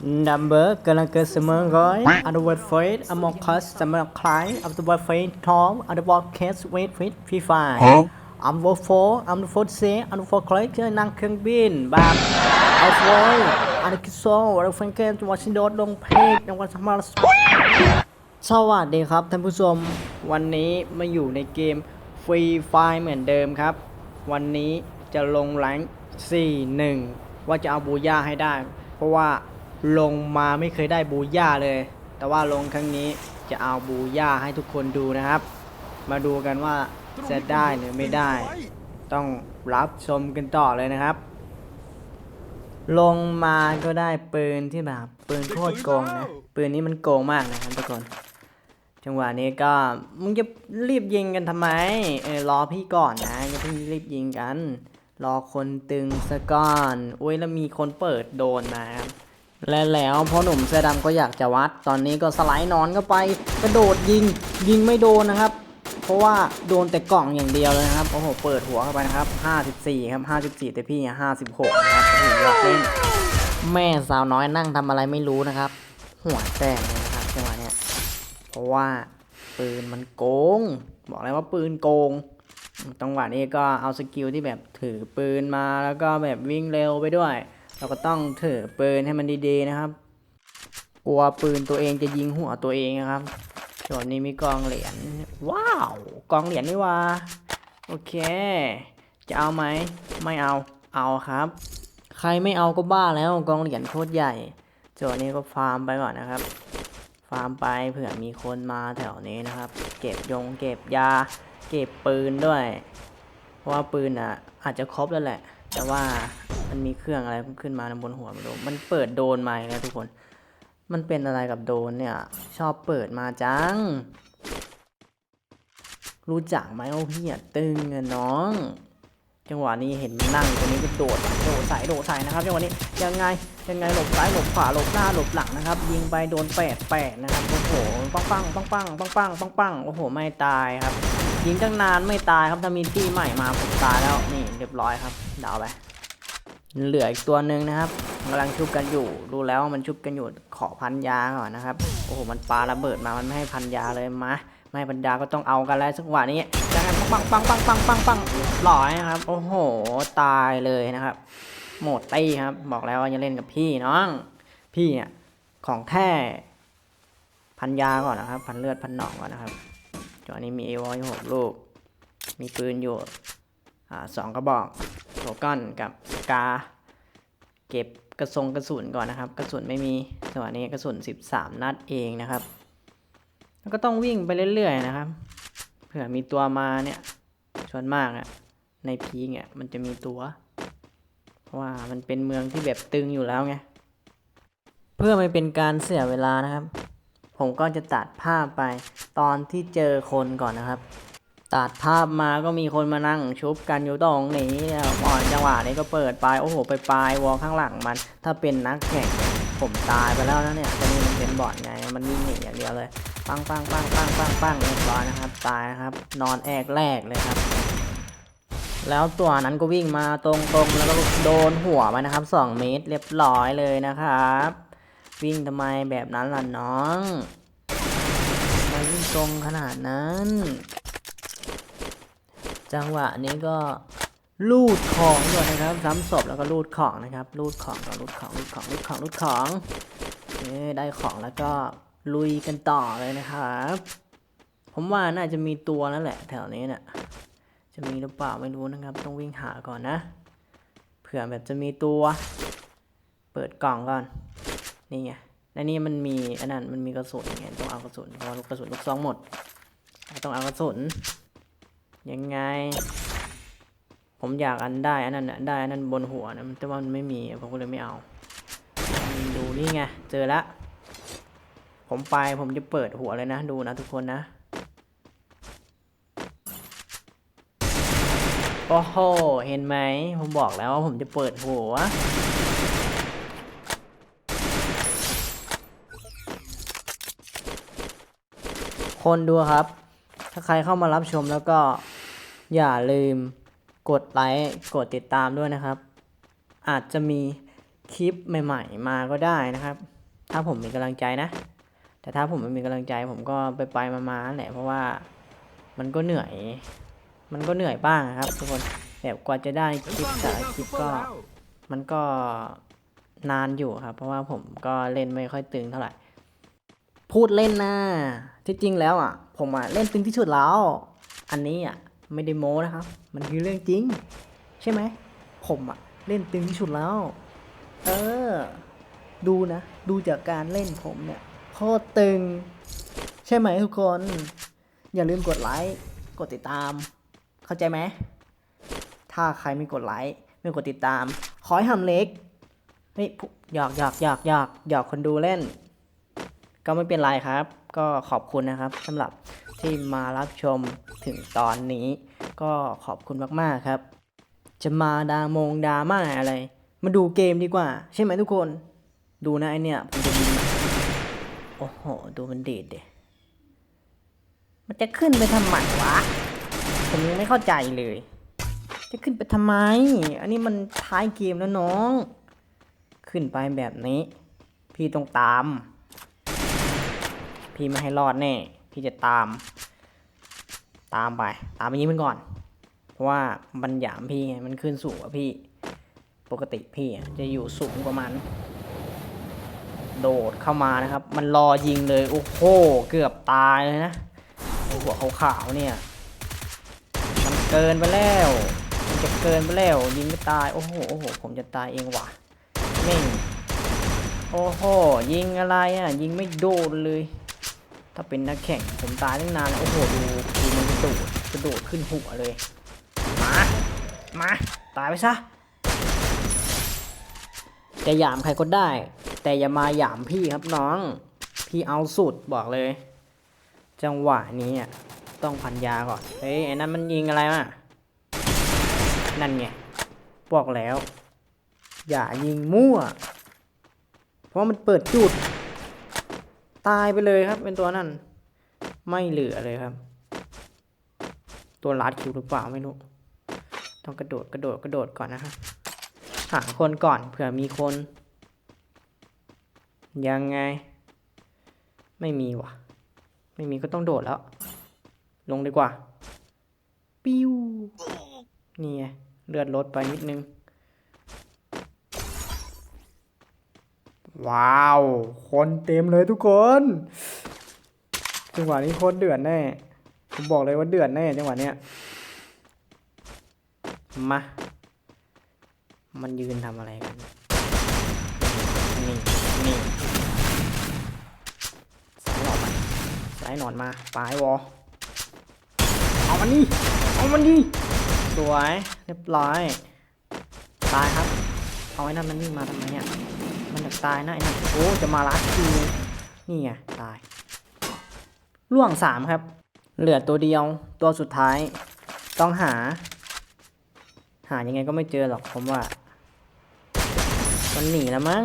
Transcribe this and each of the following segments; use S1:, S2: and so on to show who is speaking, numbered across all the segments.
S1: number กำลังเกิดเสมอร้อย underword face among us สำหรับใคร underword face tom underword case wait fit free fire underword four underword c underword click เจอนั่งเครื่องบินแบบเอาโวยอันคิโซเราฟังเกนวอชิงดอนลงเพจในวันสมาร์ทสวัสดีครับท่านผู้ชม วันนี้มาอยู่ในเกมฟรีไฟเหมือนเดิมครับ วันนี้จะลงแรง4-1 ว่าจะเอาบูย่าให้ได้ เพราะว่า ลงมาไม่เคยได้บูย่าเลย แต่ว่าลงครั้งนี้จะเอาบูย่าให้ทุกคนดูนะครับ มาดูกันว่าจะได้หรือไม่ได้ ต้องรับชมกันต่อเลยนะครับ ลงมาก็ได้ปืนที่แบบปืนโคตรโกงนะปืนนี้มันโกงมากนะครับทุกคนจังหวะนี้ก็มึงจะรีบยิงกันทำไมเออรอพี่ก่อนนะอย่าเพิ่งรีบยิงกัน รอคนตึงซะก่อนอุ้ยแล้วมีคนเปิดโดนมาครับ และแล้วพ่อหนุ่มเสื้อดำก็อยากจะวัด ตอนนี้ก็สไลด์นอนเข้าไป กระโดดยิงยิงไม่โดนนะครับ เพราะว่าโดนแต่กล่องอย่างเดียวเลยนะครับโอ้โหเปิดหัวเข้าไปนะครับ 54 ครับ 54 แต่พี่อะ56 นะครับโอ้โหยอเล่นแม่สาวน้อยนั่งทำอะไรไม่รู้นะครับ หัวแตกเลยนะครับจังหวะเนี้ยเพราะว่าปืนมันโกง บอกเลยว่าปืนโกงจังหวะนี้ก็เอาสกิลที่แบบถือปืนมาแล้วก็แบบวิ่งเร็วไปด้วย เราก็ต้องเถือปืนให้มันดีๆนะครับ กลัวปืนตัวเองจะยิงหัวตัวเองนะครับส่วนนี้มีกองเหรียญว้าวกองเหรียญนี่ว่าโอเค จะเอาไหมไม่เอาเอาครับ ใครไม่เอาก็บ้าแล้วกองเหรียญโคตรใหญ่ส่วนนี้ก็ฟาร์มไปก่อนนะครับ ฟาร์มไปเผื่อมีคนมาแถวนี้นะครับ เก็บยงเก็บยา เก็บปืนด้วย เพราะว่าปืนอะอาจจะครบแล้วแหละ แต่ว่า มันมีเครื่องอะไรขึ้นมาบนหัวไม่รู้มันเปิดโดนมาอีกแล้วทุกคน มันเป็นอะไรกับโดนเนี่ย ชอบเปิดมาจัง รู้จักไหมโอ้พี่อะตึงอะน้อง จังหวะนี้เห็นมันนั่งตรงนี้ก็โดดโดดใส่โดดใส่นะครับจังหวะนี้ยังไงยังไงหลบซ้ายหลบขวาหลบหน้าหลบหลังนะครับ ยิงไปโดนแปดแปดนะครับโอ้โหปังปังปังปังปังปังปังปังโอ้โหไม่ตายครับยิงตั้งนานไม่ตายครับถ้ามีที่ใหม่มาผมตายแล้วนี่เรียบร้อยครับดาวไป เหลืออีกตัวหนึ่งนะครับกำลังชุบกันอยู่รู้แล้วมันชุบกันอยู่ขอพันยาก่อนนะครับ โอ้โห มันปาระเบิดมา มันไม่ให้พันยาเลยมา ไม่ให้พันยาก็ต้องเอากันแล้วสักวันนี้ยังไงปังปังปังปังปังปังเรียบร้อยครับ โอ้โห ตายเลยนะครับ โหมดตี้ครับ บอกแล้วว่าจะเล่นกับพี่น้อง พี่เนี่ยของแท้พันยาก่อนนะครับ พันเลือดพันหนองก่อนนะครับจอนี้มีเอวอยหกลูก มีปืนอยู่ อ่าสองกระบอกโทก้อนกับสกา เก็บกระสงกระสุนก่อนนะครับ กระสุนไม่มีจังหวะนี้กระสุน 13 นัดเองนะครับ แล้วก็ต้องวิ่งไปเรื่อยๆนะครับเผื่อมีตัวมาเนี่ยส่วนมากอะในพีเนี่ยมันจะมีตัวเพราะว่ามันเป็นเมืองที่แบบตึงอยู่แล้วไงเพื่อไม่เป็นการเสียเวลานะครับ ผมก็จะตัดภาพไปตอนที่เจอคนก่อนนะครับ ตัดภาพมาก็มีคนมานั่งชุบกันอยู่ตรงนี้ก่อนจังหวะนี้ก็เปิดไปโอ้โห ไปปลายวอลข้างหลังมัน ถ้าเป็นนักแข่งผมตายไปแล้วนะเนี่ยต่นี่มันเป็นบอดไง มันวิ่งหนีอย่างเดียวเลย ปังปังปังปังปังปังเรียบร้อยนะครับ ตายนะครับ นอนแอกแรกเลยครับ แล้วตัวนั้นก็วิ่งมาตรงๆ แล้วก็โดนหัวไปนะครับ 2 เมตรเรียบร้อยเลยนะครับ วิ่งทำไมแบบนั้นล่ะน้องทำไมวิ่งตรงขนาดนั้น จังหวะนี้ก็ลูดของก่อนนะครับซ้ำศพแล้วก็ลูดของนะครับลูดของก่อนลูดของลูดของลูดของลูดของเอ้ได้ของแล้วก็ลุยกันต่อเลยนะครับ ผมว่าน่าจะมีตัวนั่นแหละ แถวนี้เนี่ยจะมีหรือเปล่าไม่รู้นะครับ ต้องวิ่งหาก่อนนะเผื่อแบบจะมีตัว เปิดกล่องก่อนนี่ไงและนี่มันมีอันนั้นมันมีกระสุนไงต้องเอากระสุนเพราะลูกกระสุนลูกซองหมด ต้องเอากระสุน ยังไง ผมอยากอันได้อันนั้นนะได้อันนั้นบนหัวนะแต่ว่ามันไม่มีผมก็เลยไม่เอา ดูนี่ไงเจอแล้วผมไปผมจะเปิดหัวเลยนะดูนะทุกคนนะโอ้โหเห็นไหมผมบอกแล้วว่าผมจะเปิดหัวคนดูครับ ถ้าใครเข้ามารับชมแล้วก็ อย่าลืมกดไลค์กดติดตามด้วยนะครับ อาจจะมีคลิปใหม่ๆ มาก็ได้นะครับ ถ้าผมมีกำลังใจนะ แต่ถ้าผมไม่มีกำลังใจ ผมก็ไปไปมาๆแหละเพราะว่ามันก็เหนื่อย มันก็เหนื่อยบ้างครับ ทุกคนแบบกว่าจะได้คลิปแต่คลิปก็มันก็นานอยู่ครับ เพราะว่าผมก็เล่นไม่ค่อยตึงเท่าไหร่ พูดเล่นนะที่จริงแล้วอะ ผมอะเล่นตึงที่สุดแล้ว อันนี้อะ ไม่ได้โม้นะครับ มันคือเรื่องจริง ใช่ไหม ผมอะเล่นตึงที่สุดแล้ว เออ ดูนะ ดูจากการเล่นผมเนี่ยโคตรตึง ใช่ไหมทุกคน อย่าลืมกดไลค์ กดติดตาม เข้าใจไหม ถ้าใครไม่กดไลค์ ไม่กดติดตาม ขอให้ทำเล็กเฮ้ยหยอกหยอกหยอกหยอกหยอกคนดูเล่น ก็ไม่เป็นไรครับ ก็ขอบคุณนะครับสำหรับ ที่มารับชมถึงตอนนี้ ก็ขอบคุณมากๆครับ จะมาดามงดราม่าอะไร มาดูเกมดีกว่า ใช่ไหมทุกคน ดูนะไอเนี่ยผมจะมีโอ้โห ดูมันดีดเดมันจะขึ้นไปทำไมวะ ผมยังไม่เข้าใจเลย จะขึ้นไปทำไม อันนี้มันท้ายเกมแล้วน้อง ขึ้นไปแบบนี้ พี่ต้องตาม พี่ไม่ให้รอดแน่ พี่จะตาม ตามไป ตามไปยิงมันก่อน เพราะว่ามันหยามพี่ไงมันขึ้นสูงกว่าพี่ ปกติพี่จะอยู่สูงประมาณโดดเข้ามานะครับ มันรอยิงเลยโอ้โหเกือบตายเลยนะไอ้หัวขาวๆเนี่ยมันเกินไปแล้วมันจะเกินไปแล้วยิงไม่ตายโอ้โหโอ้โหผมจะตายเองว่ะแม่งโอ้โหยิงอะไรอะยิงไม่โดนเลย ถ้าเป็นนักแข่งผมตายตั้งนานแล้วโอ้โหดู โดดกระโดดขึ้นหัวเลย มา มา ตายไปซะจะหยามใครก็ได้ แต่อย่ามาหยามพี่ครับน้อง พี่เอาสุดบอกเลย จังหวะนี้ต้องพันยาก่อนเฮ้ยไอ้นั่นมันยิงอะไรมานั่นไงบอกแล้ว อย่ายิงมั่ว เพราะมันเปิดจุด ตายไปเลยครับเป็นตัวนั่น ไม่เหลือเลยครับ ตัวลัดคิวหรือเปล่าไม่รู้ ต้องกระโดดกระโดดกระโดดก่อนนะครับหาคนก่อนเผื่อมีคน ยังไง ไม่มีวะไม่มีก็ต้องโดดแล้ว ลงดีกว่า ปิ้วนี่ไงเลือดลดไปนิดนึง ว้าว คนเต็มเลยทุกคนจังหวะนี้คตรเดือดแน่ ผมบอกเลยว่าเดือดแน่จังหวะเนี้ยมา มันยืนทำอะไรกัน นี่นี่สายหนอนมาสายหนอนมาปลายวอเอามันนี่เอามันนี่สวยเรียบร้อยตายครับ เอาไอ้นั่นมันวิ่งมาทำไมเนี่ยมันอยากตายนะไอ้นั่นโอ้จะมาลัดคิวนี่ไงตายล่วงสามครับ เหลือตัวเดียวตัวสุดท้าย ต้องหา หายังไงก็ไม่เจอหรอกผมว่า มันหนีแล้วมั้ง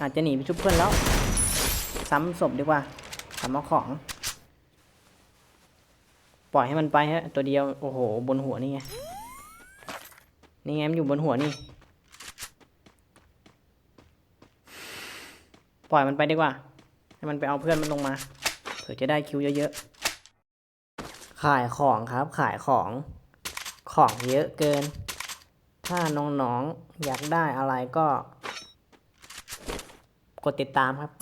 S1: อาจจะหนีไปชุบเพื่อนแล้ว ซ้ำศพดีกว่าซ้ำเอาของ ปล่อยให้มันไปฮะ ตัวเดียว โอ้โห บนหัวนี่ไง นี่ไงมันอยู่บนหัวนี่ ปล่อยมันไปดีกว่า ให้มันไปเอาเพื่อนมันลงมา เผื่อจะได้คิวเยอะๆ ขายของครับขายของของเยอะเกิน ถ้าน้องๆอยากได้อะไรก็ กดติดตามครับ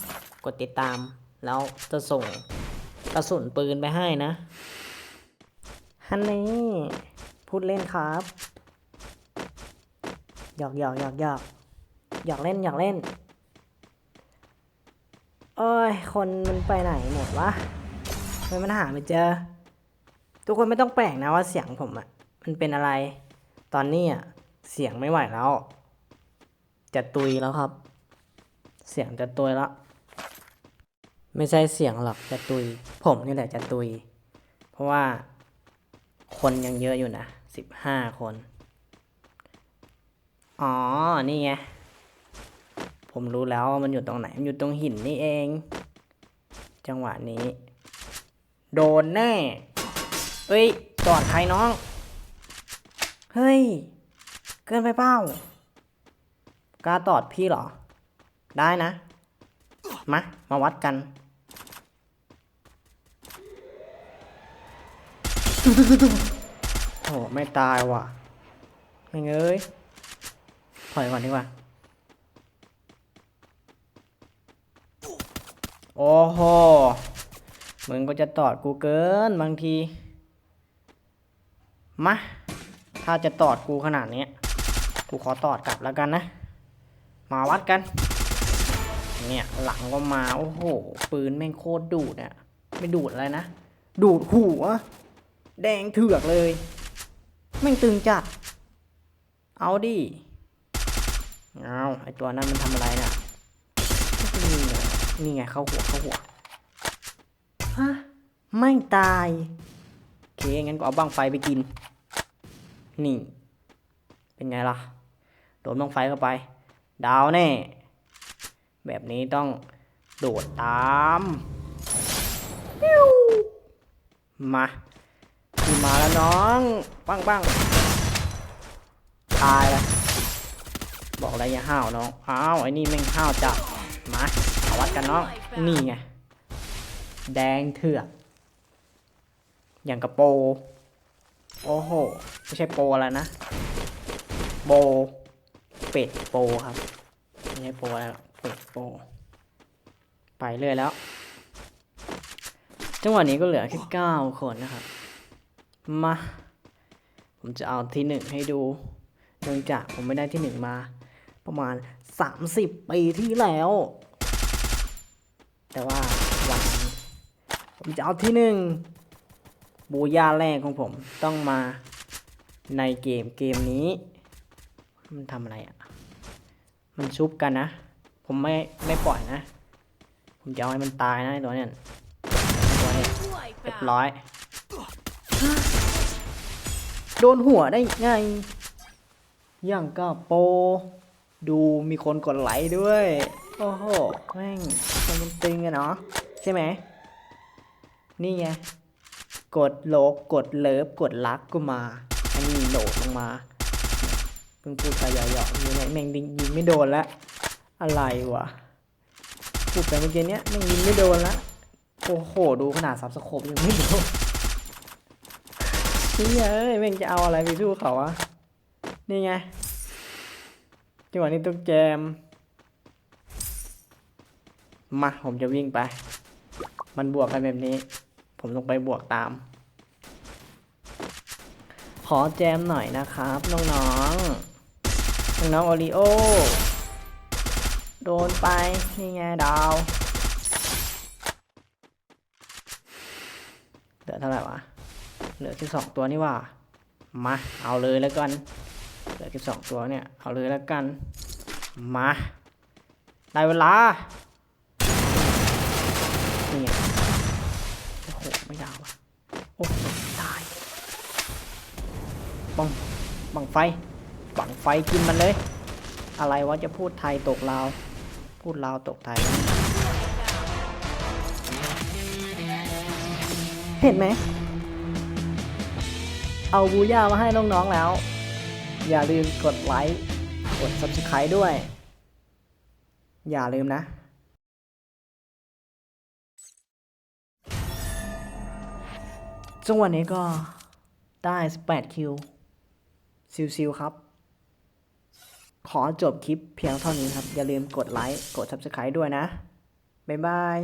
S1: กดติดตาม แล้วจะส่งกระสุนปืนไปให้นะฮันนี่พูดเล่นครับหยอกหยอกหยอกหยอกหยอกเล่นหยอกเล่นโอ้ยคนมันไปไหนหมดวะทำไมมันหาไม่เจอ ทุกคนไม่ต้องแปลกนะว่าเสียงผมอะมันเป็นอะไร ตอนนี้อะเสียงไม่ไหวแล้ว จะตุยแล้วครับ เสียงจะตุยแล้วไม่ใช่เสียงหรอกจะตุย ผมนี่แหละจะตุย เพราะว่า คนยังเยอะอยู่นะสิบห้าคน อ๋อ นี่ไง ผมรู้แล้วมันอยู่ตรงไหน มันอยู่ตรงหินนี่เอง จังหวะนี้ โดนแน่ เอ้ย จอดใครน้อง เฮ้ย เกินไปเปล่ากล้าตอดพี่เหรอ ได้นะ มา มาวัดกัน โอ้ไม่ตายว่ะไม่เอ้ยถอยก่อนดีกว่า โอ้โห มึงก็จะตอดกูเกินบางที มาถ้าจะตอดกูขนาดนี้ กูขอตอดกลับแล้วกันนะ มาวัดกัน เนี่ยหลังก็มา โอ้โห ปืนแม่งโคตรดูดอะไม่ดูดอะไรนะ ดูดหัว แดงเถือกเลย แม่งตึงจัด เอาดิ เอาไอตัวนั้นมันทำอะไรน่ะนี่ไงนี่ไงเข้าหัวเข้าหัวฮะไม่ตาย เค งั้นก็เอาบ้างไฟไปกิน นี่ เป็นไงล่ะ โดนบ้างไฟเข้าไป ดาวแน่ แบบนี้ต้องโดดตามมาขึ้นมาแล้วน้องปังปังตายแล้วบอกอะไรอย่าห้าวน้อง อ้าว ไอ้นี่แม่งห้าวจัดมาเอาวัดกันน้อง นี่ไง แดงเถือก อย่างกระโป โอ้โห ไม่ใช่โปรอะไรนะ โบ เป็ดโปครับ ไม่ใช่โปรอะไรหรอกเป็ดโป ไปเรื่อยแล้ว จังหวะนี้ก็เหลือแค่เก้าคนนะครับ มา ผมจะเอาที่หนึ่งให้ดู เนื่องจากผมไม่ได้ที่หนึ่งมา ประมาณ 30 ปีที่แล้ว แต่ว่าวันผมจะเอาที่หนึ่ง บูย่าแรกของผมต้องมาในเกมเกมนี้ มันทำอะไรอะ มันชุบกันนะ ผมไม่ไม่ปล่อยนะ ผมจะเอาให้มันตายนะตัวเนี้ยตัวเนี้ยเรียบร้อย โดนหัวได้ไง อย่างก็โป ดูมีคนกดไลค์ด้วย โอ้โห แม่งมันตึงอะเนาะใช่ไหมนี่ไง กดโลกกดเลิฟกดรักก็มา อันนี้โหลดลงมาเพิ่งพูดไปหยอกๆอยู่เนี่ยแม่งยิงยิงไม่โดนละอะไรวะพูดไปเมื่อกี้เนี้ยแม่งยิงไม่โดนละโอ้โห ดูขนาดซับสโคปยังไม่โดนนี่เอ้ยแม่งจะเอาอะไรไปสู้เขาอะนี่ไงจังหวะนี้ต้องแจมมาผมจะวิ่งไป มันบวกกันแบบนี้ ผมต้องไปบวกตาม ขอแจมหน่อยนะครับ น้องๆ น้องโอริโอ โดนไป นี่ไงดาวเหลือเท่าไหร่วะ เหลือแค่สองตัวนี่ว่า มา เอาเลยแล้วกัน เหลือแค่สองตัวเนี่ย เอาเลยแล้วกัน มา ได้เวลา นี่ ไงโอ้โหไม่ดาวอะโอ้โหตายบังบังไฟบังไฟกินมันเลย อะไรวะจะพูดไทยตกลาว พูดลาวตกไทย เห็นไหม เอาบูย่ามาให้น้องๆแล้ว อย่าลืมกดไลค์ กด subscribe ด้วย อย่าลืมนะ จังหวะนี้ก็ได้ 18 คิว ซิวๆครับ ขอจบคลิปเพียงเท่านี้ครับ อย่าลืมกดไลค์ กด subscribe ด้วยนะ บ๊ายบาย